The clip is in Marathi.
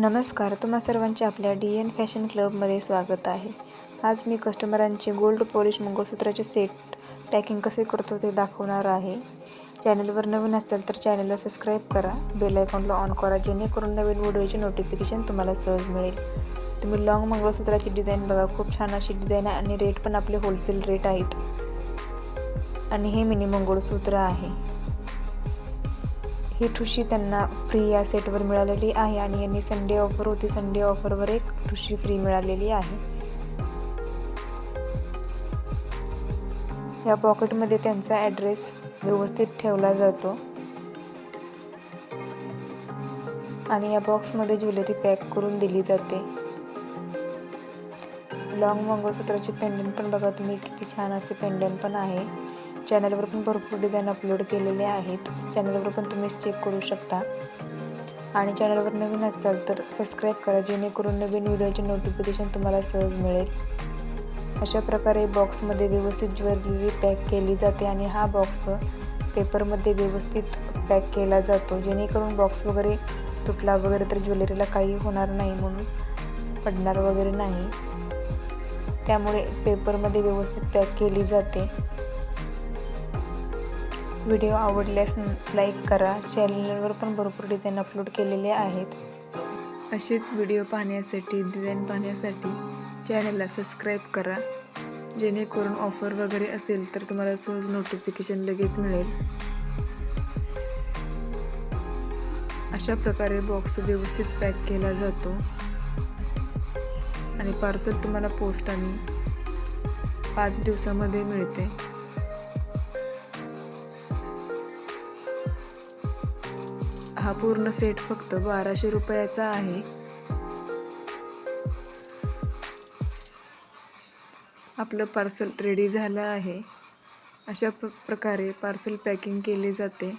नमस्कार तुम्हा सर्वांचे आपल्या डी एन फॅशन क्लबमध्ये स्वागत आहे. आज मी कस्टमरांचे गोल्ड पॉलिश मंगळसूत्राचे सेट पॅकिंग कसे करतो ते दाखवणार आहे. चॅनलवर नवीन असेल तर चॅनलला सबस्क्राईब करा बेल आयकॉनला ऑन करा जेणेकरून नवीन व्हिडिओचे नोटिफिकेशन तुम्हाला सहज मिळेल. तुम्ही लॉंग मंगळसूत्राची डिझाईन बघा खूप छान अशी डिझाईन आहे आणि रेट पण आपले होलसेल रेट आहेत. आणि हे मिनी मंगळसूत्र आहे. ही ठुशी त्यांना फ्री या सेटवर मिळालेली आहे आणि यांनी संडे ऑफर होती. संडे ऑफरवर एक ठुशी फ्री मिळालेली आहे. या पॉकेटमध्ये त्यांचा ॲड्रेस व्यवस्थित ठेवला जातो. आणि या बॉक्समध्ये ज्वेलरी पॅक करून दिली जाते. लॉंग मंगळसूत्राचे पेंडंट पण बघा तुम्ही किती छान असे पेंडंट पण आहे. चॅनलवर पण भरपूर डिझाईन अपलोड केलेले आहेत. चॅनलवर पण तुम्ही चेक करू शकता. आणि चॅनलवर नवीन असाल तर सबस्क्राईब करा जेणेकरून नवीन व्हिडिओचे नोटिफिकेशन तुम्हाला सहज मिळेल. अशा प्रकारे बॉक्समध्ये व्यवस्थित ज्वेलरी पॅक केली जाते आणि हा बॉक्स पेपरमध्ये व्यवस्थित पॅक केला जातो. जेणेकरून बॉक्स वगैरे तुटला वगैरे तर ज्वेलरीला काही होणार नाही म्हणून पडणार वगैरे नाही. त्यामुळे पेपरमध्ये व्यवस्थित पॅक केली जाते. व्हिडिओ आवडल्यास लाईक करा. चॅनलवर पण भरपूर डिझाईन अपलोड केलेले आहेत. असेच व्हिडिओ पाहण्यासाठी डिझाईन पाहण्यासाठी चॅनलला सबस्क्राईब करा. जेणेकरून ऑफर वगैरे असेल तर तुम्हाला सहज नोटिफिकेशन लगेच मिळेल. अशा प्रकारे बॉक्स व्यवस्थित पॅक केला जातो. आणि पार्सल तुम्हाला पोस्टाने पाच दिवसामध्ये मिळते. हा पूर्ण सेट फक्त बाराशे रुपयाचा आहे. आपलं पार्सल रेडी झालं आहे. अशा प प्रकारे पार्सल पॅकिंग केले जाते.